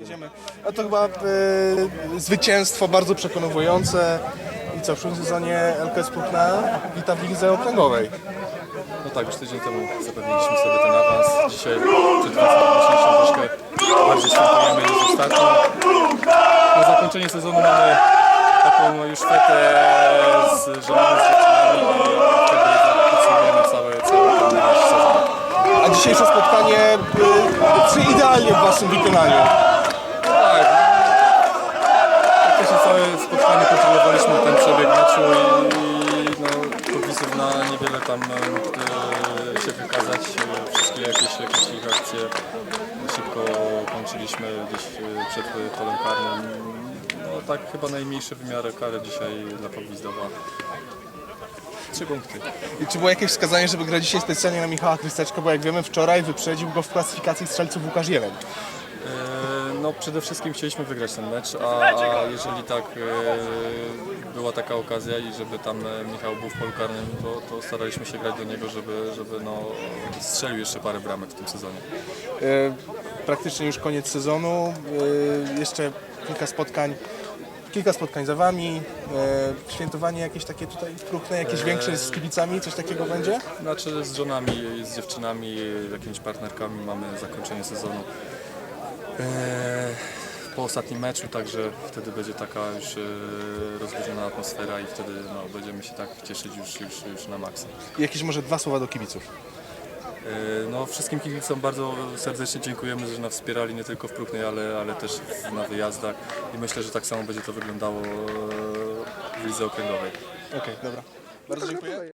Jedziemy. A to chyba e, zwycięstwo bardzo przekonujące. I co, w przyszłym sezonie LKS Płótna wita w lidze okręgowej. No tak, już tydzień temu zapewniliśmy sobie ten awans. Dzisiaj przed dzisiejszym troszkę bardziej świętujemy niż ostatnio. Na zakończenie sezonu mamy taką już fetę z żonami, z dziewczynami i wtedy podsumujemy cały, cały ten nasz sezon. A dzisiejsze spotkanie e, czy idealnie w waszym wykonaniu? Całe spotkanie kontrolowaliśmy ten przebieg meczu i no, podpisów na niewiele tam e, się wykazać. E, Wszystkie jakieś, jakieś ich akcje szybko kończyliśmy gdzieś e, przed polem karnym. No tak chyba najmniejszy wymiar kary dzisiaj dla Pogwizdowa. Trzy punkty. I czy było jakieś wskazanie, żeby grać dzisiaj specjalnie na Michała Krysteczka, bo jak wiemy wczoraj wyprzedził go w klasyfikacji strzelców Łukasz Jeleń. E, No przede wszystkim chcieliśmy wygrać ten mecz, a, a jeżeli tak e, była taka okazja i żeby tam e, Michał był w polu karnym, to, to staraliśmy się grać do niego, żeby, żeby no, strzelił jeszcze parę bramek w tym sezonie. E, Praktycznie już koniec sezonu, e, jeszcze kilka spotkań. Kilka spotkań za wami, e, świętowanie jakieś takie tutaj próchne, jakieś większe z kibicami, coś takiego będzie? Znaczy z żonami, z dziewczynami, jakimiś partnerkami mamy zakończenie sezonu e, po ostatnim meczu, także wtedy będzie taka już e, rozluźniona atmosfera i wtedy no, będziemy się tak cieszyć już, już, już na maksa. Jakieś może dwa słowa do kibiców. E, No, wszystkim kibicom bardzo serdecznie dziękujemy, że nas wspierali nie tylko w Próchnej, ale, ale też na wyjazdach i myślę, że tak samo będzie to wyglądało e, w lidze okręgowej. Okej, dobra. Bardzo dziękuję.